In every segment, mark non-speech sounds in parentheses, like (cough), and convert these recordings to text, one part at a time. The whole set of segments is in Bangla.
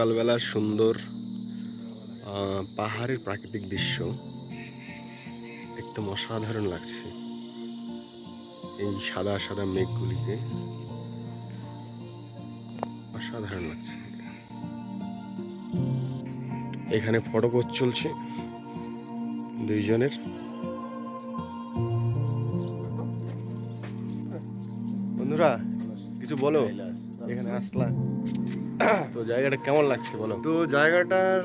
বিকালবেলার সুন্দর আহ, পাহাড়ের প্রাকৃতিক দৃশ্য। একদম অসাধারণ লাগছে এই সাদা সাদা মেঘগুলিকে। অসাধারণ লাগছে। এখানে ফটো পোস্ট চলছে দুইজনের। বন্ধুরা কিছু বলো। এখানে আসলাম। তো জায়গাটা কেমন লাগছে বলো? তো জায়গাটার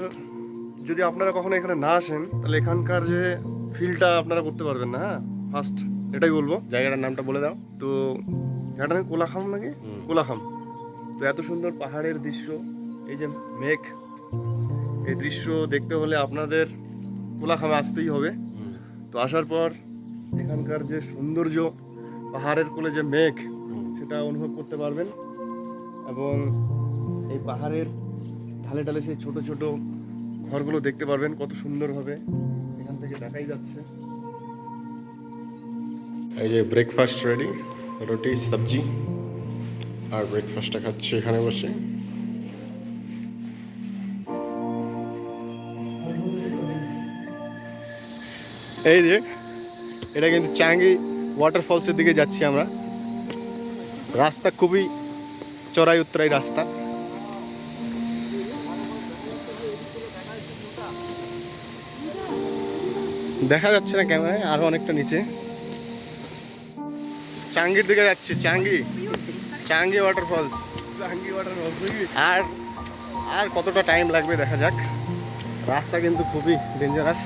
যদি আপনারা কখনো এখানে না আসেন তাহলে এখানকার যে ফিলটা আপনারা করতে পারবেন না হ্যাঁ? ফার্স্ট এটাই বলব। জায়গাটার নামটা বলে দাও। তো জায়গাটা নাকি কোলাখাম নাকি? কোলাখাম। তো এত সুন্দর পাহাড়ের দৃশ্য এই যে মেঘ এই দৃশ্য দেখতে হলে আপনাদের কোলাখামে আসতেই হবে। তো আসার পর এখানকার যে সৌন্দর্য পাহাড়ের কোলে যে মেঘ সেটা অনুভব করতে পারবেন। এবং এই পাহাড়ের ঢালে ঢালে সেই ছোট ছোট ঘরগুলো দেখতে পারবেন কত সুন্দরভাবে এখান থেকে দেখাই যাচ্ছে। এই যে ব্রেকফাস্ট রেডি রুটি, সবজি, আর ব্রেকফাস্টটা খাচ্ছি এখানে বসে। এই যে, এটা কিন্তু চাঙ্গি ওয়াটারফলসের দিকে যাচ্ছি আমরা। রাস্তা খুবই চড়াই উত্তরাই রাস্তা। দেখা যাচ্ছে না ক্যামেরায় আরও অনেকটা নিচে। চাঙ্গির দিকে যাচ্ছে চাঙ্গি। চাঙ্গি ওয়াটারফলস জাহাঙ্গীর ওয়াটারফলস আর আর কতটা টাইম লাগবে দেখা যাক। রাস্তা কিন্তু খুবই ডেঞ্জারাস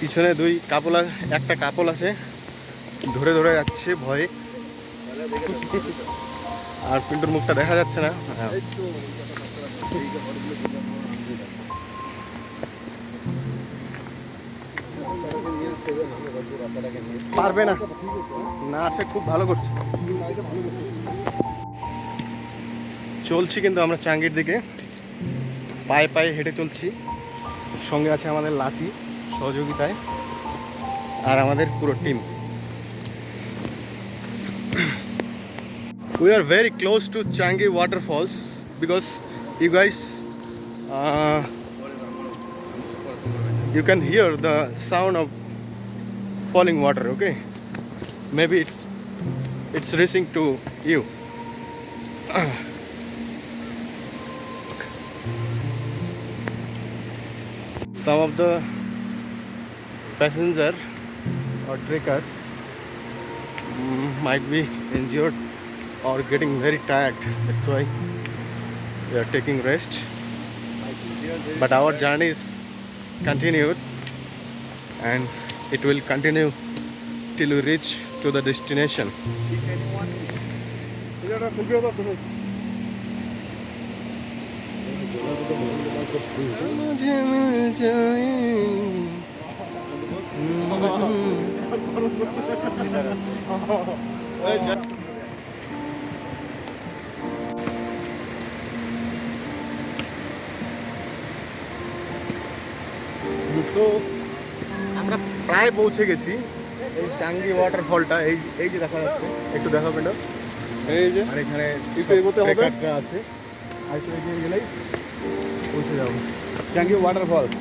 পিছনে দুই কাপল একটা কাপল আছে। ধরে ধরে যাচ্ছে ভয়ে। আর পিন্টুর মুখটা দেখা যাচ্ছে না। পারবে না। না, সে খুব ভালো করছে। চলছি কিন্তু আমরা চাঙ্গির দিকে। পায়ে পায়ে হেঁটে চলছি। সঙ্গে আছে আমাদের লাতি সহযোগিতায় আর আমাদের পুরো team. We are very close to Changi waterfalls because you guys you can hear the sound of falling water okay? Maybe it's it's racing to you. (clears throat) Some of the passenger or trekkers mm, might be injured or getting very tired. That's why we are taking rest. But our journey is continued and it will continue till you reach to the destination. প্রায় পৌঁছে গেছি। এই চাঙ্গি ওয়াটারফলটা এই এই যে দেখা যাচ্ছে একটু দেখা পেল এই যে আর এখানে একটু এগোতে হবে। আছে। আর একটু এগিয়ে গেলেই পৌঁছে যাব। চাঙ্গি ওয়াটারফলস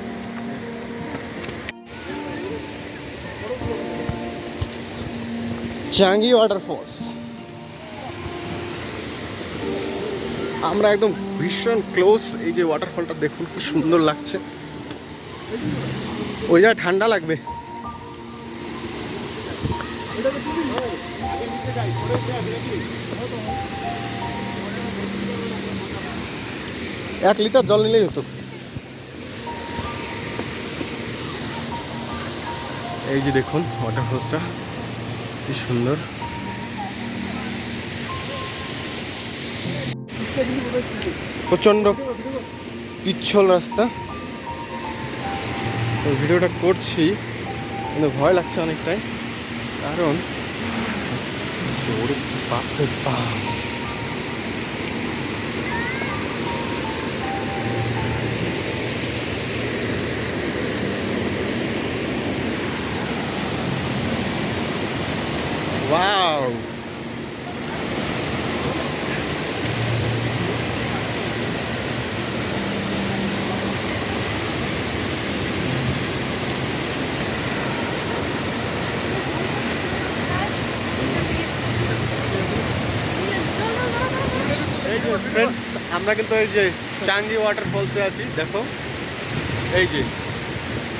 চাঙ্গি ওয়াটারফলস আমরা একদম ভীষণ ক্লোজ এই যে ওয়াটারফলটা দেখুন কি সুন্দর লাগছে। ওই যা ঠান্ডা লাগবে। এক লিটার জল নিলেই হতো। এই যে দেখুন ওয়াটার ওয়াটারফলসটা কি সুন্দর। প্রচণ্ড পিচ্ছল রাস্তা। ভিডিওটা করছি, কিন্তু ভয় লাগছে অনেকটাই। 다른. 음. 음, 오리밥, 밥. 아. আমরা কিন্তু এই যে চাঙ্গি ওয়াটারফলসে আছি দেখো। এই যে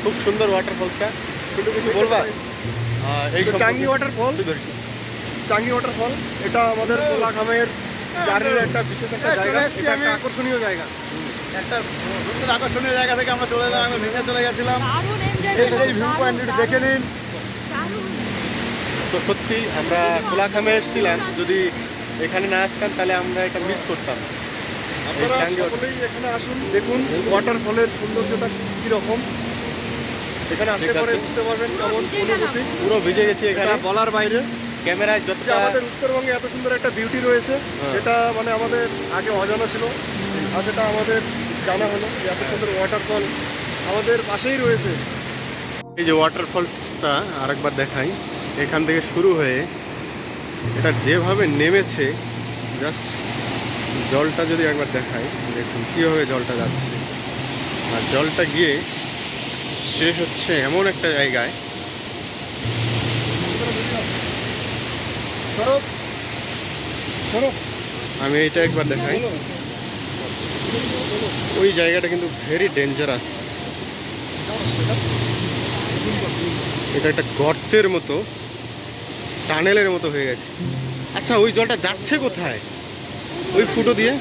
খুব সুন্দর ওয়াটারফলসটা কিন্তু কিছু বলবা? এই চাঙ্গি ধরিস। চাঙ্গি ওয়াটারফল এটা আমাদের কোলাখামের জার্নির একটা বিশেষ একটা জায়গা। এটা একটা আকর্ষণীয় জায়গা। একটা সুন্দর আকর্ষণীয় জায়গা থেকে আমরা চলে এলাম আমরা ভেঙে চলে গেছিলাম। সেই ভিউ পয়েন্ট দেখে নিন। তো সত্যি আমরা কোলাখামে এসেছিলাম যদি এখানে না আসতাম তাহলে আমরা এটা মিস করতাম। এখানে আসুন দেখুন ওয়াটারফলের সৌন্দর্যটা কীরকম। এখানে আসলে ঠিক পরে। বুঝতে পারবেন কেমন। অনুভূতি। পুরো ভিজে গেছি এখানে। বলার বাইরে। ক্যামেরায় যতটা আমাদের উত্তরবঙ্গে এত সুন্দর একটা বিউটি রয়েছে হ্যাঁ। যেটা মানে আমাদের আগে অজানা ছিল আর সেটা আমাদের জানা হলো যে এত সুন্দর ওয়াটারফল আমাদের পাশেই রয়েছে। এই যে ওয়াটারফলসটা আরেকবার দেখাই। এখান থেকে শুরু হয়ে এটা যেভাবে নেমেছে জাস্ট জলটা যদি একবার দেখাই, দেখুন কীভাবে জলটা যাচ্ছে। আর জলটা গিয়ে শেষ হচ্ছে এমন একটা জায়গায়। আমি এটা একবার দেখাই। ওই জায়গাটা কিন্তু ভেরি ডেঞ্জারাস এটা একটা গর্তের মতো। টানেলের মতো হয়ে গেছে। আচ্ছা ওই জলটা যাচ্ছে কোথায়? ওই ফুটো দিয়ে?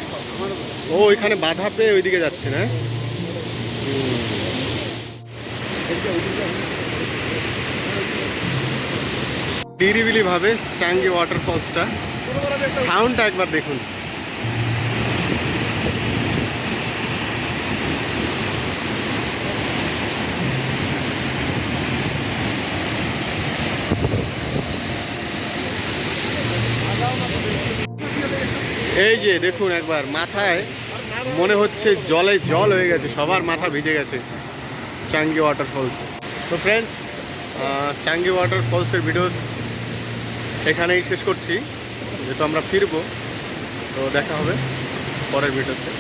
ও, ওইখানে বাধা পেয়ে ওইদিকে যাচ্ছে না? নিরিবিলিভাবে নিরিবিলি ভাবে চাঙ্গি ওয়াটারফলসটা সাউন্ডটা একবার দেখুন। এই যে দেখুন একবার, মাথায় মনে হচ্ছে জলে জল হয়ে গেছে, সবার মাথা ভিজে গেছে চাঙ্গি ওয়াটারফলস তো ফ্রেন্ডস চাঙ্গি ওয়াটারফলসের ভিডিও এখানেই শেষ করছি, যেহেতু আমরা ফিরবো, তো দেখা হবে পরের ভিডিওতে